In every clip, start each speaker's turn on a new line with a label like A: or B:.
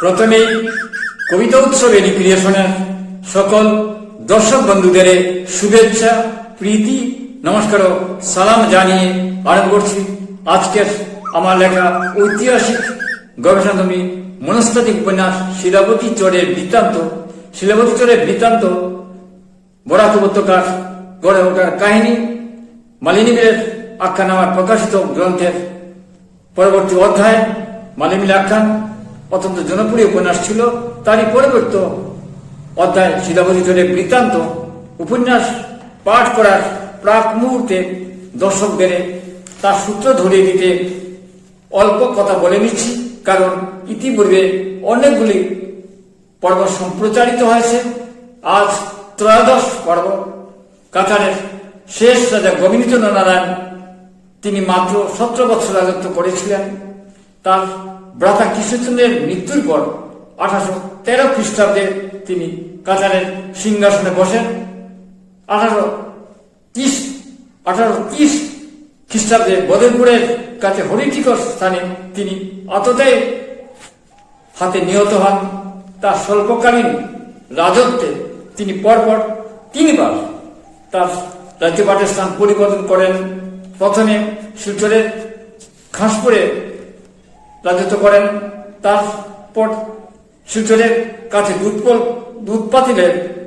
A: প্রথমেই কবিতা উৎসবে রিক্রিয়েশনের সকল দর্শক বন্ধুদের শুভেচ্ছা, প্রীতি, নমস্কার সালাম জানিয়ে আরম্ভ করছি আজকের আমার লেখা ঐতিহাসিক গবেষণাধর্মী মনস্তাত্ত্বিক উপন্যাস শিলাবতী চরের বৃত্তান্ত। শিলাবতী চরের বৃত্তান্ত বরাক উপত্যকার গড়ে ওঠার কাহিনী মালিনীবীরের আখ্যান আমার প্রকাশিত গ্রন্থের পরবর্তী অধ্যায় মালিমিল আখ্যান অত্যন্ত জনপ্রিয় উপন্যাস ছিল, তারই পরিবর্ত অধ্যায় শিলাবতী চলে বৃত্তান্ত, উপন্যাস পাঠ করার প্রাক মুহূর্তে দর্শকদের তার সূত্র ধরিয়ে দিতে অল্প কথা বলে নিচ্ছি, কারণ ইতিপূর্বে অনেকগুলি পর্ব সম্প্রচারিত হয়েছে। আজ ত্রয়োদশ পর্ব। কাতারের শেষ রাজা গোবিন্দচন্দ্র নারায়ণ তিনি মাত্র সতেরো বছর রাজত্ব করেছিলেন। তার ভ্রাতা কৃষ্ণচন্দ্রের মৃত্যুর পর আঠারোশো তেরো খ্রিস্টাব্দে তিনি কাতারের সিংহাসনে বসেন। আঠারো ত্রিশ আঠারো ত্রিশ খ্রিস্টাব্দে বদরপুরের কাছে হরিটিকর স্থানে তিনি আততায় হাতে নিহত হন। তার স্বল্পকালীন রাজত্বে তিনি পরপর তিনবার তার রাজ্যপাটের স্থান পরিবর্তন করেন। প্রথমে শিলচরের খাসপুরে রাজত্ব করেন। তারপর শিলচরের কাছে দুধপল দুধ পাতিলেন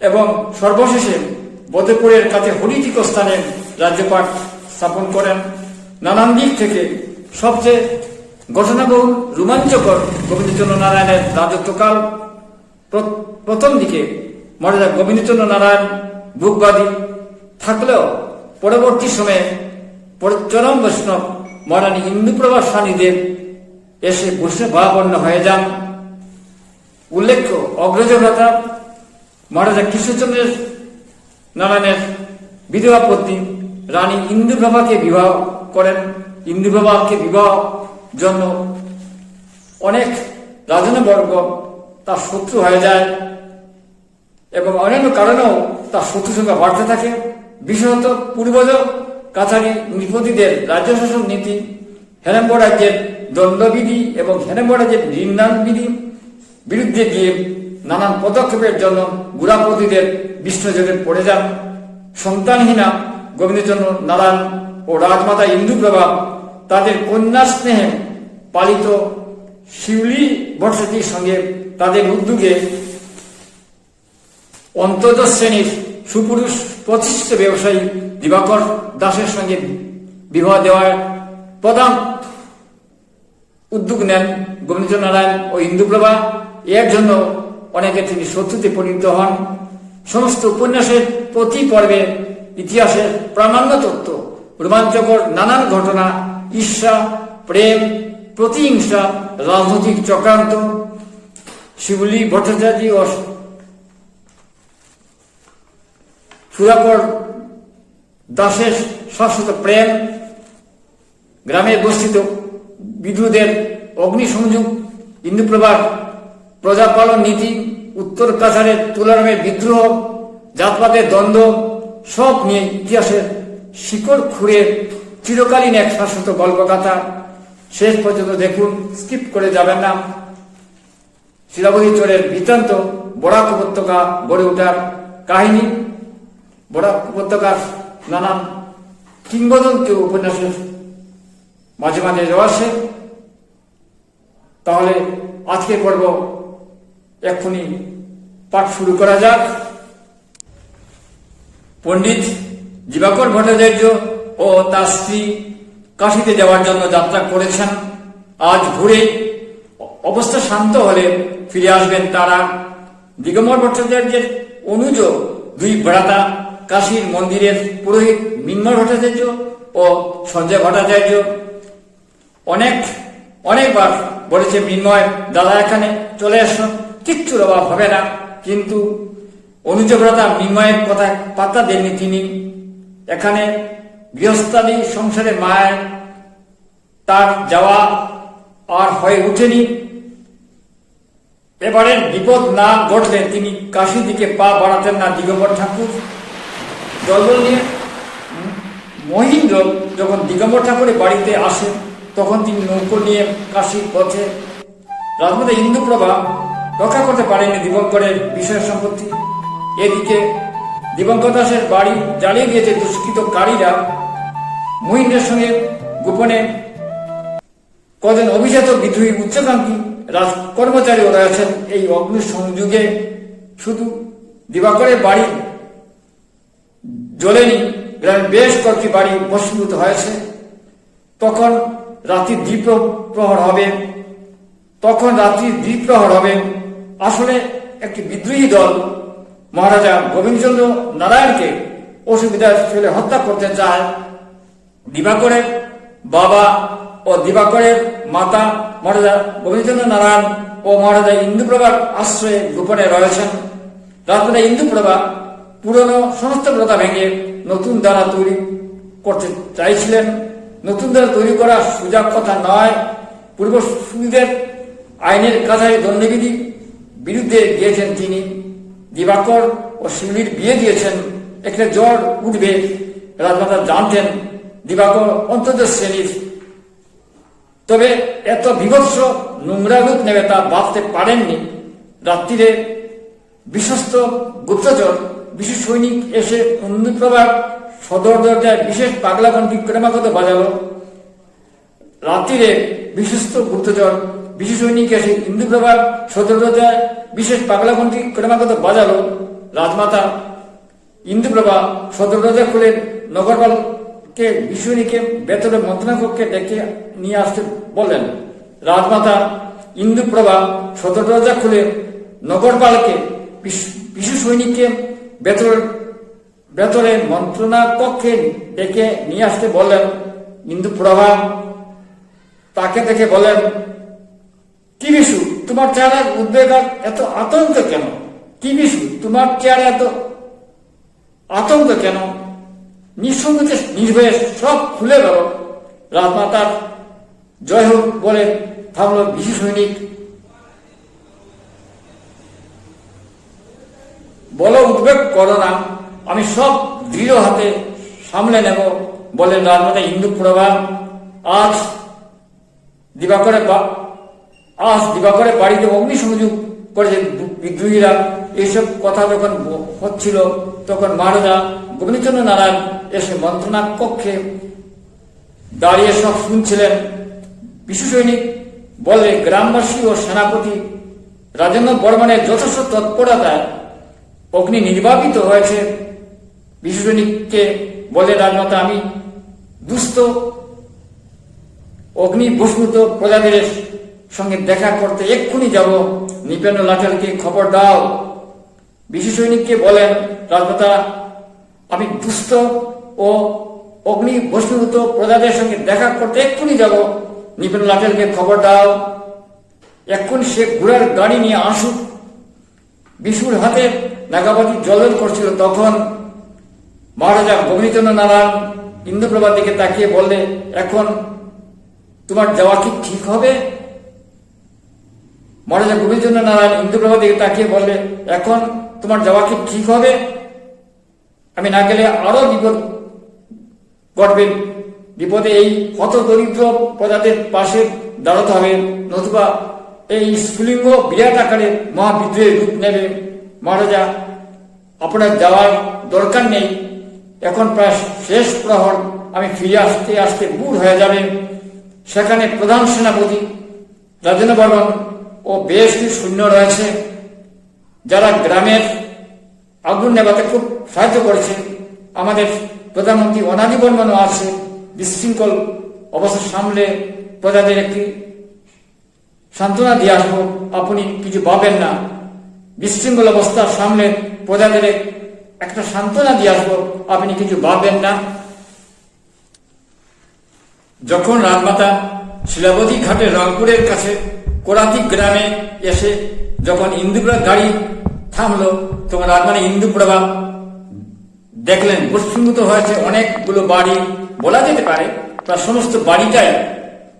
A: এবং সর্বশেষে বদেপুরের কাছে হরিটিক স্থানে রাজ্যপাট স্থাপন করেন। নানান দিক থেকে সবচেয়ে ঘটনাবহুল রোমাঞ্চকর গোবিন্দচন্দ্র নারায়ণের রাজত্বকাল। প্র- প্রথম দিকে মহারাজা গোবিন্দচন্দ্র নারায়ণ বুকবাদী থাকলেও পরবর্তী সময়ে চরম বৈষ্ণব মহারানী ইন্দুপ্রভা স্বামীদেব এসে বসে ভাবাপন্ন হয়ে যান। উল্লেখ্য অগ্রজভ্রাতা মহারাজা কৃষ্ণচন্দ্রের নারায়ণের বিধবা পত্নী রানী ইন্দুপ্রভাকে বিবাহ করেন। ইন্দুপ্রভাকে বিবাহ জন্য অনেক রাজনবর্গ তার শত্রু হয়ে যায় এবং অন্যান্য কারণেও তার শত্রু সংখ্যা বাড়তে থাকে। বিশেষত পূর্বজ কাছারি নৃপতিদের রাজ্য শাসন নীতি হেরেম্ব রাজ্যের দণ্ডবিধি এবং হেরেম্ব রাজ্যের নির্ণায়ন বিধি বিরুদ্ধে গিয়ে নানান পদক্ষেপের জন্য গুড়াপতিদের বিষ্ণুযোগে পড়ে যান। সন্তানহীনা গোবিন্দচন্দ্র নারায়ণ ও রাজমাতা ইন্দুপ্রভা তাদের কন্যা স্নেহে পালিত শিউলি ভট্টাচার্যের সঙ্গে তাদের উদ্যোগে অন্তর্দশ শ্রেণির সুপুরুষ প্রতিষ্ঠিত ব্যবসায়ী দিবাকর দাসের সঙ্গে বিবাহ দেওয়ার প্রধান উদ্যোগ নেন গোবিন্দ নারায়ণ ও ইন্দুপ্রভা এর জন্য অনেকে তিনি শত্রুতে পরিণত হন। সমস্ত উপন্যাসের প্রতি পর্বে ইতিহাসের প্রামাণ্য তত্ত্ব, রোমাঞ্চকর নানান ঘটনা, ঈর্ষা, প্রেম, প্রতিহিংসা, রাজনৈতিক চক্রান্ত, শিবলি, ভট্টাচার্য ও সুরাকর দাসের শাশ্বত প্রেম, গ্রামে বস্থিত বিদ্রুদের অগ্নিসংযোগ ইন্দুপ্রভার প্রজাপালন নীতি, উত্তর কাছারের তুলারামের বিদ্রোহ, জাতপাতের দ্বন্দ্ব, সব নিয়ে ইতিহাসের শিকড় খুঁড়ে চিরকালীন এক শাশ্বত গল্পকথা শেষ পর্যন্ত দেখুন, স্কিপ করে যাবেন না। শিলাবতী চরের বৃত্তান্ত বরাক উপত্যকা গড়ে ওঠার কাহিনী। বরাক উপত্যকার নানান কিংবদন্তি উপন্যাসের মাঝে মাঝে রয়েছে তাহলে আজকে পর্ব এক্ষুনি পাঠ শুরু করা যাক। পণ্ডিত জীবাকর ভট্টাচার্য ও তার স্ত্রী কাশিতে যাওয়ার জন্য যাত্রা করেছেন। আজ ভোরে অবস্থা শান্ত হলে ফিরে আসবেন তারা। দিগম্বর ভট্টাচার্যের অনুজ দুই ভ্রাতা কাশীর মন্দিরের পুরোহিত মিন্ময় ভট্টাচার্য ও সঞ্জয় ভট্টাচার্য অনেক, অনেকবার বলেছে, মিন্ময়, দাদা এখানে চলে এসো। কিচ্ছুর অভাব হবে না। কিন্তু অনুজব্রতা মিন্ময়ের কথা পাত্তা দেননি তিনি। এখানে গৃহস্থালী সংসারে মায়ের তার যাওয়া আর হয়ে ওঠেনি। এবারের বিপদ না ঘটলে তিনি কাশির দিকে পা বাড়াতেন না দিগম্বর ঠাকুর। দলবল নিয়ে মহিন্দ্র যখন দিগম্বর ঠাকুরের বাড়িতে আসেন তখন তিনি নৌকো নিয়ে কাশির পথে রাজমাতা ইন্দুপ্রভা রক্ষা করতে পারেনি দিবঙ্করের বিষয় সম্পত্তি। এদিকে দিবঙ্কর দাসের বাড়ি জ্বালিয়ে দিয়েছে দুষ্কৃতকারীরা মহিন্দ্রের সঙ্গে গোপনে কজন অভিজাত বিদ্রোহী উচ্চাকাঙ্ক্ষী রাজ কর্মচারীও রয়েছেন এই অগ্নি সংযোগে শুধু দিবাকরের বাড়ি জ্বলেনি গ্রামের বেশ কয়েকটি বাড়ি ভস্মীভূত হয়েছে। তখন রাত্রি দ্বীপ প্রহর হবে। তখন রাত্রি দ্বীপ প্রহর হবে। আসলে একটি বিদ্রোহী দল মহারাজা গোবিন্দচন্দ্র নারায়ণকে অসুবিধায় ফেলে হত্যা করতে চায়। দিবাকরের বাবা ও দিবাকরের মাতা মহারাজা গোবিন্দচন্দ্র নারায়ণ ও মহারাজা ইন্দুপ্রভার আশ্রয়ে গোপনে রয়েছেন। রাজমাতা ইন্দুপ্রভা পুরনো সমস্ত প্রথা ভেঙে নতুন দ্বারা তৈরি করতে চাইছিলেন। নতুন দ্বারা তৈরি করা সুযোগ কথা নয়। পূর্বসূরীদের আইনের কাছারি দণ্ডবিধি বিরুদ্ধে গিয়েছেন তিনি। দিবাকর ও শিউলির বিয়ে দিয়েছেন। এখানে জ্বর উঠবে, রাজমাতা জানতেন দিবাকর অন্তত শ্রেণির। তবে এত বিভৎস নোংরা রূপ নেবে তা ভাবতে পারেননি। রাত্রিরে বিশ্বস্ত গুপ্তচর বিশেষ সৈনিক এসে অন্যপ্রভার সদর দরজায় বিশেষ পাগলা পাগলাঘণ্টি ক্রমাগত বাজালো। রাত্রিরে বিশ্বস্ত গুপ্তচর, বিশেষ সৈনিক এসে ইন্দুপ্রভার সদর দরজায় বিশেষ পাগলাঘণ্টি ক্রমাগত বাজালো। রাজমাতা ইন্দুপ্রভা সদর দরজা খুলে নগরপালকে বিশ্বনীকে বেতনের মন্ত্রণাকক্ষে ডেকে নিয়ে আসতে বললেন। রাজমাতা ইন্দুপ্রভা সদর দরজা খুলে নগরপালকে বিশু সৈনিককে ভেতরে মন্ত্রণা কক্ষে ডেকে নিয়ে আসতে বললেন ইন্দুপ্রভা তাকে দেখে বলেন কি বিশু, তোমার চেহারার উদ্বেগ এত আতঙ্ক কেন? কি বিশু, তোমার চেহারা এত আতঙ্ক কেন? নিঃসঙ্গতে নির্ভয়ে সব খুলে গেল রাজমাতার জয় হোক বলে থামল বিশু সৈনিক। বলো উদ্বেগ করো না। আমি সব দৃঢ় হাতে সামলে নেব বলেন হিন্দু ইন্দুপ্রভা আজ দিবাকরে আজ দিবাকরে বাড়িতে অগ্নি সংযোগ করেছে বিদ্রোহীরা। এইসব কথা যখন হচ্ছিল, তখন মহারাজা গোবিন্দচন্দ্র নারায়ণ এসে মন্ত্রণা কক্ষে দাঁড়িয়ে সব শুনছিলেন। বিশ্ব সৈনিক বলে, গ্রামবাসী ও সেনাপতি রাজেন্দ্র বর্মনের যথেষ্ট তৎপরতায় অগ্নি নির্বাপিত হয়েছে বিশু সৈনিককে বলে রাজমাতা, আমি দুস্থ অগ্নি ভস্মুত প্রজাদের সঙ্গে দেখা করতে এক্ষুনি যাব। নিপেন্দ্র লাঠালকে খবর দাও। বিশু সৈনিককে বলেন, রাজমাতা, আমি দুস্থ ও অগ্নি ভস্মীভূত প্রজাদের সঙ্গে দেখা করতে এক্ষুনি যাব। নিপেন্দ্র লাঠালকে খবর দাও। এক্ষুনি সে ঘোড়ার গাড়ি নিয়ে আসুক। বিশুর হাতে নাগাবাতি জলজল করছিল, তখন মহারাজা গোবিন্দচন্দ্র নারায়ণ ইন্দ্রপ্রভার দিকে তাকিয়ে বললে, এখন তোমার যাওয়া কি ঠিক হবে? মহারাজা গোবিন্দচন্দ্র নারায়ণ ইন্দ্রপ্রভার দিকে তাকিয়ে বললে, এখন তোমার যাওয়া কি ঠিক হবে? আমি না গেলে আরও বিপদ ঘটবে। বিপদে এই হত দরিদ্র প্রজাদের পাশে দাঁড়াতে হবে, নতুবা এই স্ফুলিঙ্গ বিরাট আকারে মহাবিদ্রোহের রূপ নেবে। মহারাজা, আপনার যাওয়ার দরকার নেই। এখন প্রায় শেষ প্রহর, আমি ফিরে আসতে আসতে বুড় হয়ে যাবে। সেখানে প্রধান সেনাপতি রাজেন্দ্র বর্মন ও বেশ কিছু সৈন্য রয়েছে, যারা গ্রামের আগুন নেবাতে খুব সাহায্য করেছে। আমাদের প্রধানমন্ত্রী অনাদি বর্মনও আছে, বিশৃঙ্খল অবস্থা সামলে প্রজাদের একটি সান্ত্বনা দিয়ে আসব। আপনি কিছু ভাবেন না। বিশৃঙ্খল অবস্থা সামলে প্রজাদের একটা সান্ত্বনা দিয়ে আসব। আপনি কিছু ভাববেন না। যখন রাজমাতা শিলাবতী ঘাটে রংপুরের কাছে কোরাতি গ্রামে এসে যখন ইন্দুপ্রভা গাড়ি থামলো, তখন রাজমাতা ইন্দুপ্রভা দেখলেন প্রস্ফুটিত হয়েছে অনেকগুলো বাড়ি, বলা যেতে পারে, প্রায় সমস্ত বাড়িটাই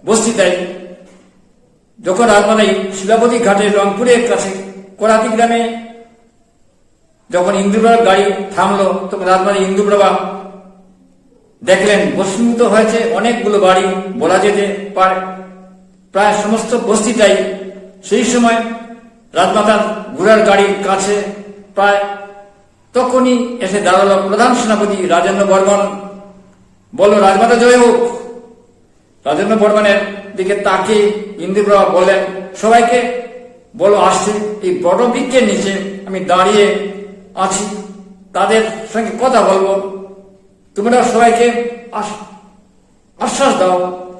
A: বস্তিটাই যখন রাজমাতা শিলাবতী ঘাটে রংপুরের কাছে কোরাতি গ্রামে যখন ইন্দুপ্রভার গাড়ি থামলো, তখন রাজমাতা ইন্দুপ্রভা দেখলেন বস্মীভূত হয়েছে অনেকগুলো বাড়ি বলা যেতে পারে। প্রায় সমস্ত বস্তিটাই সেই সময় রাজমাতার ঘোড়ার গাড়ির কাছে প্রায় তখনই এসে দাঁড়াল প্রধান সেনাপতি রাজেন্দ্র বর্মন। বলল, রাজমাতা, জয় হোক। রাজেন্দ্র বর্মনের দিকে তাকে ইন্দ্রপ্রভা বললেন, সবাইকে বলো, আসছে। এই বড় বৃক্ষের নিচে আমি দাঁড়িয়ে আছি। তাদের সঙ্গে কথা বলব। তোমরা সবাইকে আশ- আশ্বাস দাও।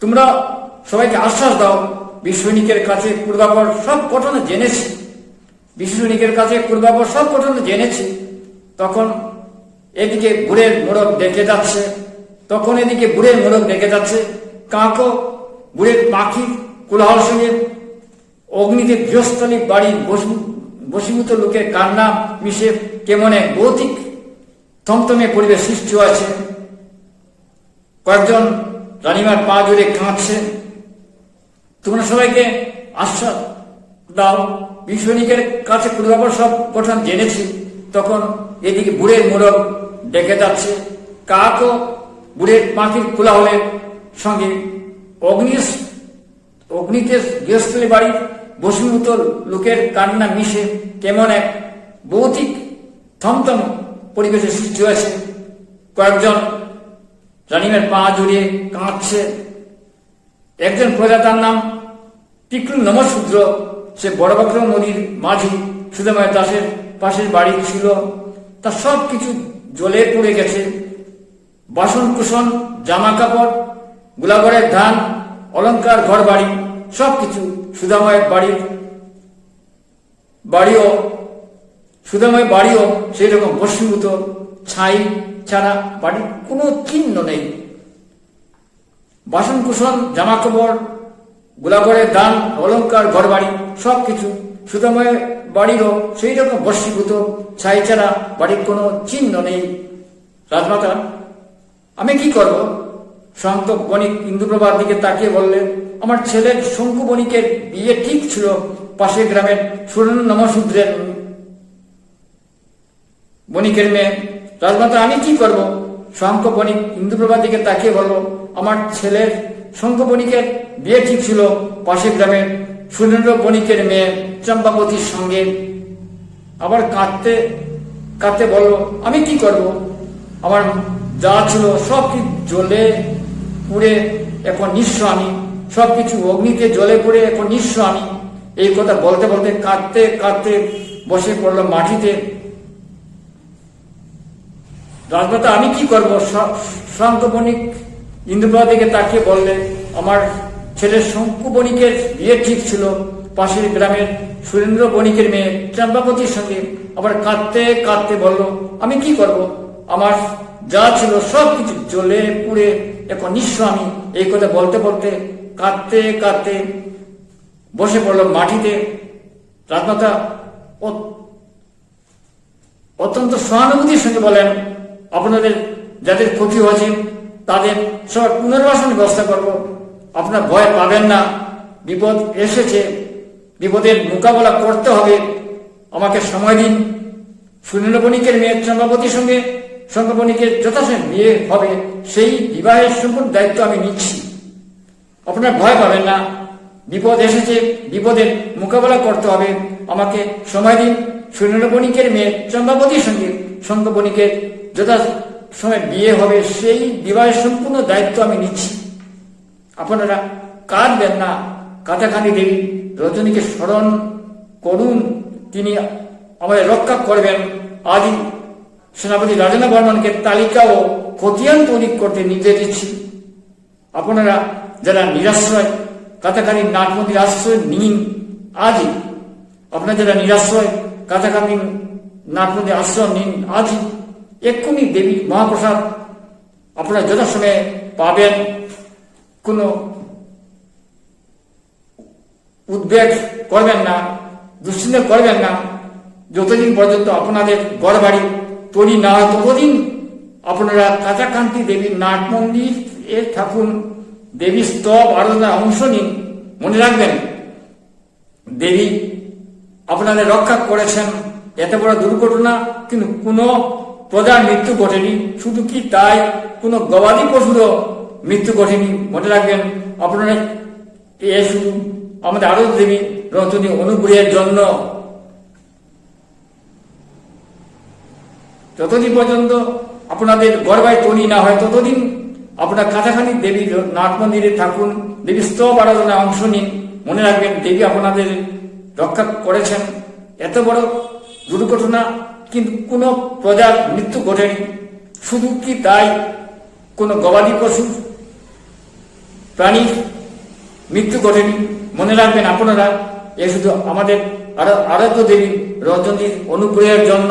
A: তোমরা সবাইকে আশ্বাস দাও। বিশ্বনিকের কাছে পূর্বাপর সব ঘটনা জেনেছি। বিশ্বনিকের কাছে পূর্বাপর সব ঘটনা জেনেছি। তখন এদিকে বুড়ের মোড়ক ডেকে যাচ্ছে। তখন এদিকে বুড়ের মোড়ক ডেকে যাচ্ছে। কাকও বুড়ের পাখি, কোলাহল সঙ্গে অগ্নিতে গৃহস্থলী বাড়ির বসীভূত লোকের কান্না মিশে কেমন ভৌতিক থমথমে পরিবেশ সৃষ্টি হয়েছে। কয়েকজন রানিমার পা জুড়ে কাঁদছে। তোমরা সবাইকে আশ্বাস দাও, বিশ্বনিকের কাছে পূর্বাপর সব গঠন জেনেছি। তখন এদিকে বুড়ের মোড়ক ডেকে যাচ্ছে। কাকও বুড়ের পাখির কোলাহলের সঙ্গে অগ্নি অগ্নিতে গৃহস্থলী বাড়ির বসীভূত লোকের কান্না মিশে কেমন এক ভৌতিক থমথম পরিবেশের সৃষ্টি হয়েছে। কয়েকজন রানিমের পা জড়িয়ে কাঁদছে। একজন প্রজা তার নাম টিকলু নমশূদ্র। সে বড়বক্র নদীর মাঝি সুদাময় দাসের পাশের বাড়ি ছিল। তার সব কিছু জলে পড়ে গেছে। বাসন কুসন জামা কাপড় গোলাগড়ের ধান, অলংকার ঘর বাড়ি সব কিছু বাড়ির বাড়িও, সুদাময় বাড়িও সেই রকম বসীভূত, ছাই ছাড়া বাড়ির কোনো চিহ্ন নেই। বাসন কুসন জামা কাপড় গোলাগড়ের দান, অলংকার ঘর বাড়ি সব কিছু সুদাময় বাড়িরও সেই রকম বর্ষীভূত ছাই ছাড়া বাড়ির কোনো চিহ্ন নেই। রাজমাতা, আমি কি করব? শান্ত বণিক ইন্দুপ্রভার দিকে তাকিয়ে বললেন আমার ছেলের শঙ্কু বণিকের বিয়ে ঠিক ছিল পাশের গ্রামের সুরেন্দ্র নমশূদ্রের বণিকের মেয়ে। রাজমাতা, আমি কি করব? শঙ্খ বণিক ইন্দুপ্রভার দিকে তাকিয়ে বলল, আমার ছেলের শঙ্খ বণিকের বিয়ে ঠিক ছিল পাশের গ্রামের সুরেন্দ্র বণিকের মেয়ে চম্পাবতীর সঙ্গে। আবার কাঁদতে কাঁদতে বলল, আমি কি করব? আমার যা ছিল সব কিছু জ্বলে পুড়ে এখন নিঃস্ব আমি। সব কিছু অগ্নিতে জ্বলে পড়ে এখন নিঃস্ব আমি। এই কথা বলতে বলতে কাঁদতে কাঁদতে বসে পড়লাম মাটিতে। রাজমাতা, আমি কি করব? শঙ্খ বণিক ইন্দ্রপ্রভা তাকিয়ে বললে, আমার ছেলের শঙ্কু বণিকের বিয়ে ঠিক ছিল। পাশের গ্রামের সুরেন্দ্র বণিকের মেয়ে চম্পাবতীর সঙ্গে। আবার কাঁদতে কাঁদতে বলল, আমি কি করব? আমার যা ছিল সব কিছু জ্বলে পুড়ে এখন নিঃস্ব আমি। এই কথা বলতে বলতে কাঁদতে কাঁদতে বসে পড়ল মাটিতে। রাজমাতা অত্যন্ত সহানুভূতির সঙ্গে বলেন, আপনাদের যাদের ক্ষতি হয়েছে, তাদের সব পুনর্বাসনের ব্যবস্থা করব। আপনার ভয় পাবেন না। বিপদ এসেছে। বিপদের মোকাবেলা করতে হবে। আমাকে সময় দিন। সুনীল বণিকের মেয়ে চন্দ্রপতির সঙ্গে শঙ্কর বণিকের যথাসময় বিয়ে হবে। সেই বিবাহের সম্পূর্ণ দায়িত্ব আমি নিচ্ছি। আপনার ভয় পাবেন না। বিপদ এসেছে, বিপদের মোকাবেলা করতে হবে। আমাকে সময় দিন। সুনীল বণিকের মেয়ে চন্দ্রাবতীর সঙ্গে। শঙ্খ বণিকের যথা সময় বিয়ে হবে, সেই বিবাহের সম্পূর্ণ দায়িত্ব আমি নিচ্ছি। আপনারা কাঁদবেন না। কাঁথাকানি দেবী, রজনীকে স্মরণ করুন। তিনি আমাদের রক্ষা করবেন। আদি সেনাপতি রাজেন্দ্র বর্মনকে তালিকা ও খতিয়ান তৈরি করতে নির্দেশ দিচ্ছি। আপনারা যারা নিরাশ্রয় কাছাকাছি নাট মন্দির আশ্রয় নিন আজই আপনারা যারা নিরাশ্রয় কাছাকাছি নাট মন্দির আশ্রয় নিন আজই এক্ষুনি দেবী মহাপ্রসাদ আপনারা যথাসময়ে পাবেন। কোনো উদ্বেগ করবেন না, দুশ্চিন্তা করবেন না। যতদিন পর্যন্ত আপনাদের গড় বাড়ি তৈরি না হয় ততদিন আপনারা কাঁচাকান্তি দেবীর নাট মন্দির এ থাকুন, দেবী স্তব আরাধনায় অংশ নিন, মনে রাখবেন, দেবী আপনাদের রক্ষা করেছেন, এত বড় দুর্ঘটনা, কিন্তু কোনো প্রজার মৃত্যু ঘটেনি, শুধু কি তাই কোনো গবাদি পশুরও মৃত্যু ঘটেনি, মনে রাখবেন, আপনারা এ শুধু আমাদের আরও দেবী রতনী অনুগ্রহের জন্য যতদিন পর্যন্ত আপনাদের গর্বায় তৈরি না হয় ততদিন আপনার কাছাকাছি দেবীর নাট মন্দিরে থাকুন দেবীর স্তব আরাধনায় অংশ নিন। মনে রাখবেন দেবী আপনাদের রক্ষা করেছেন। এত বড় দুর্ঘটনা কিন্তু কোনো প্রজার মৃত্যু ঘটেনি। শুধু কি তাই কোনো গবাদি পশু প্রাণীর মৃত্যু ঘটেনি? মনে রাখবেন আপনারা, এ শুধু আমাদের আরও আরাধ্য দেবী রজনীর অনুগ্রহের জন্য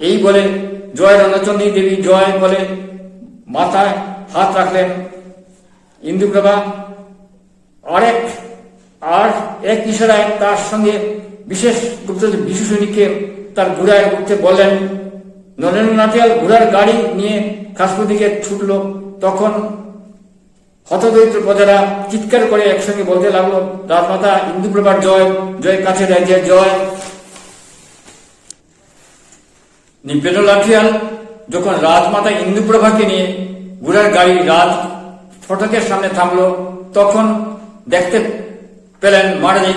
A: এই বলে জয় রণচন্দ্রী দেবী জয় বলে মাথায় হাত রাখলেন ইন্দুপ্রভা আরেক আর এক ইশারায় তার সঙ্গে বিশেষ গুপ্ত বিশু সৈনিককে তার ঘোড়ায় উঠতে বললেন নরেন্দ্র নাটিয়াল ঘোড়ার গাড়ি নিয়ে কাশ্মীর দিকে ছুটল। তখন হতদরিদ্র প্রজারা চিৎকার করে একসঙ্গে বলতে লাগল রাজমাতা ইন্দুপ্রভার জয় জয় কাছে রাজ্যের জয়। নিবেদন লাঠিয়াল যখন রাজমাতা ইন্দুপ্রভাকে নিয়ে ঘোড়ার গাড়ি রাজ ফটকের সামনে থামলো, তখন দেখতে পেলেন মহারানী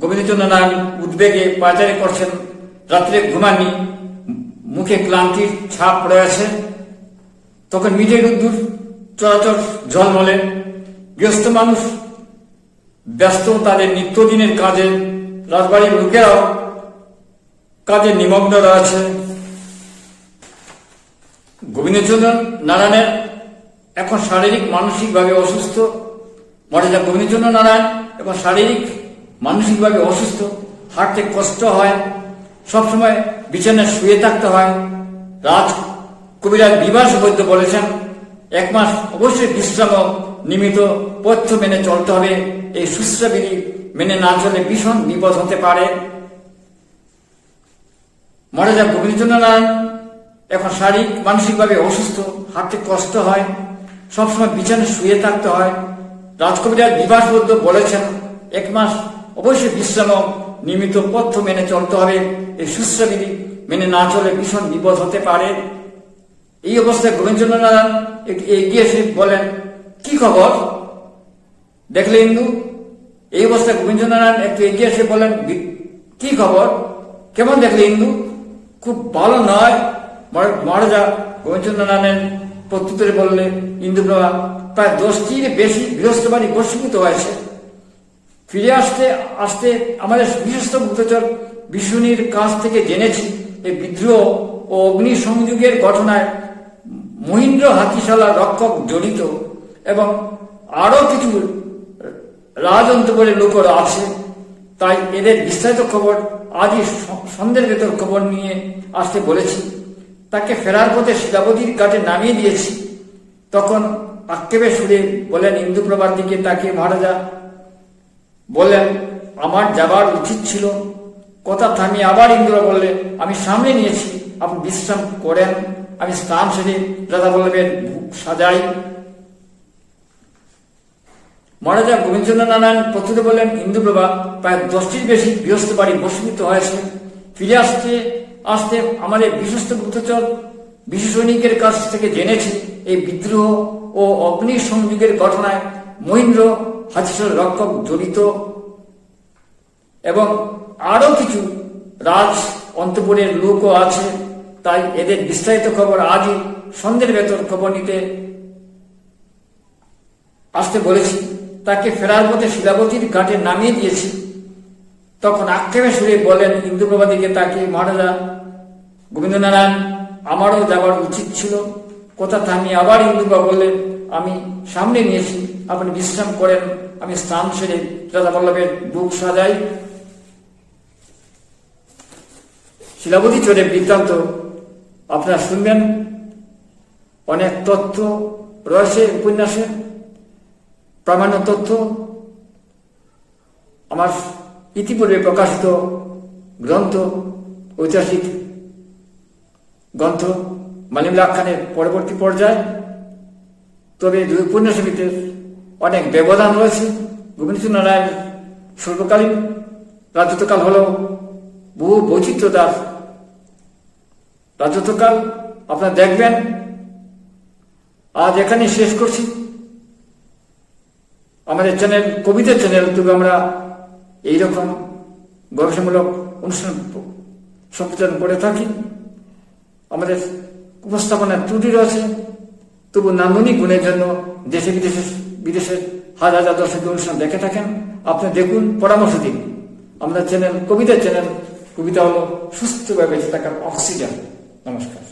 A: গোবিন্দচন্দ্র নারায়ণ উদ্বেগে পাচারি করছেন। রাত্রে ঘুমাননি, মুখে ক্লান্তির ছাপ রয়েছে তখন মিটে রুদ্দুর চরাচর ঝলমলে গৃহস্থ মানুষ ব্যস্ত তাদের নিত্যদিনের কাজে। রাজবাড়ির লোকেরাও কাজে নিমগ্ন রয়েছে। গোবিন্দচন্দ্র নারায়ণের এখন শারীরিক, মানসিকভাবে অসুস্থ। মহারাজা গোবিন্দচন্দ্র নারায়ণ এখন শারীরিক, মানসিকভাবে অসুস্থ। হাঁটতে কষ্ট হয়। সবসময় বিছানায় শুয়ে থাকতে হয়। রাজ কবিরাজ বিবাস বৈদ্য বলেছেন, এক মাস অবশ্যই বিশ্রাম ও নিয়মিত পথ্য মেনে চলতে হবে। এই শুশ্রাবিধি মেনে না চলে ভীষণ বিপদ হতে পারে। মহারাজা গোবিন্দচন্দ্র নারায়ণ এখন শারীরিক, মানসিকভাবে অসুস্থ হাঁটতে কষ্ট হয়, সবসময় বিছানায় শুয়ে থাকতে হয়। রাজকবিরাজ বিবাস বৈদ্য বলেছেন, এক মাস অবশ্যই বিশ্রাম নিয়মিত পথ্য মেনে চলতে হবে। এই শুশ্রাবিধি মেনে না চলে ভীষণ বিপদ হতে পারে। এই অবস্থায় গোবিন্দচন্দ্র নারায়ণ একটু এগিয়ে এসে বলেন, কি খবর? দেখলে ইন্দু। এই অবস্থায় গোবিন্দচন্দ্র নারায়ণ একটু এগিয়ে এসে বলেন কি খবর? কেমন দেখলে ইন্দু? খুব ভালো নয়। মহারাজা গোবিন্দচন্দ্র নারায়ণের প্রত্যুত্তরে বললে ইন্দুপ্রভা প্রায় দশটির বেশি বৃহস্পতিবারী বর্ষীভূত হয়েছে। ফিরে আসতে আসতে আমাদের বিশ্বস্ত গুপ্তচর বিষ্ণুনির কাছ থেকে জেনেছি, এই বিদ্রোহ ও অগ্নি সংযোগের ঘটনায় মহিন্দ্র হাতিশালা রক্ষক জড়িত এবং আরও কিছু রাজন্তপুরের লোকরা আছে। তাই এদের বিস্তারিত খবর আজই সন্ধ্যের ভেতর খবর নিয়ে আসতে বলেছি। তাকে ফেরার পথে শিলাবতীর ঘাটে নামিয়ে দিয়েছি। তখন আক্ষেপে সুরে বলেন ইন্দুপ্রভার দিকে তাকে মহারাজা, বললেন, আমার যাবার উচিত ছিল। কথা থামিয়ে আবার ইন্দ্র বললেন আমি সামনে নিয়েছি, আপনি বিশ্রাম করেন। আমি স্নান সেরে রাজা বলবেন সাজাই। মহারাজা গোবিন্দচন্দ্র নারায়ণ প্রত্যুতে বললেন ইন্দুপ্রভা প্রায় দশটির বেশি গৃহস্থ বাড়ি বসীভূত হয়েছে। ফিরে আসতে আসতে আমাদের বিশ্বস্ত গুপ্তচর বিশেষ সৈনিকের কাছ থেকে জেনেছি এই বিদ্রোহ ও অগ্নি সংযোগের ঘটনায় মহেন্দ্র হাতিসর রক্ষক জড়িত এবং আরও কিছু রাজ অন্তপুরের লোকও আছে। তাই এদের বিস্তারিত খবর আজই সন্ধ্যের বেতন খবর নিতে আসতে বলেছি। তাকে ফেরার পথে শিলাবতীর ঘাটে নামিয়ে দিয়েছি। তখন আক্ষেপে সুরে বলেন ইন্দুপ্রভাদিকে তাকে মহারাজা গোবিন্দনারায়ণ, আমারও যাবার উচিত ছিল। কথা থামিয়ে আবার ইন্দুপ্রভা বললেন, আমি সামনে নিয়েছি আপনি বিশ্রাম করেন। আমি স্নান সেরে রাজা বল্লভের বুক সাজাই। শিলাবতী চোরে বৃত্তান্ত, আপনারা শুনবেন? অনেক তথ্য রয়েছে উপন্যাসে। প্রামাণ্য তথ্য। আমার ইতিপূর্বে প্রকাশিত গ্রন্থ, ঐতিহাসিক গ্রন্থ মালিমুল্লাহ খানের পরবর্তী পর্যায়ে। তবে দুই উপন্যাসের ভিতরে অনেক ব্যবধান রয়েছে। গোবিন্দ নারায়ণ সর্বকালীন রাজত্বকাল হল বহু বৈচিত্র্য তার রাজত্বকাল। আপনারা দেখবেন, আজ এখানে শেষ করছি। আমাদের চ্যানেল কবিতা চ্যানেল, তবে আমরা এইরকম গবেষণামূলক অনুষ্ঠান সম্প্রচার করে থাকি। আমাদের উপস্থাপনার ত্রুটি রয়েছে। তবু নান্দনিক গুণের জন্য দেশে বিদেশে বিদেশের হাজার হাজার দর্শক অনুষ্ঠান দেখে থাকেন। আপনি দেখুন পরামর্শ দিন। আমাদের চ্যানেল কবিতা চ্যানেল কবিতা হলো সুস্থভাবে বেঁচে থাকার অক্সিজেন নমস্কার।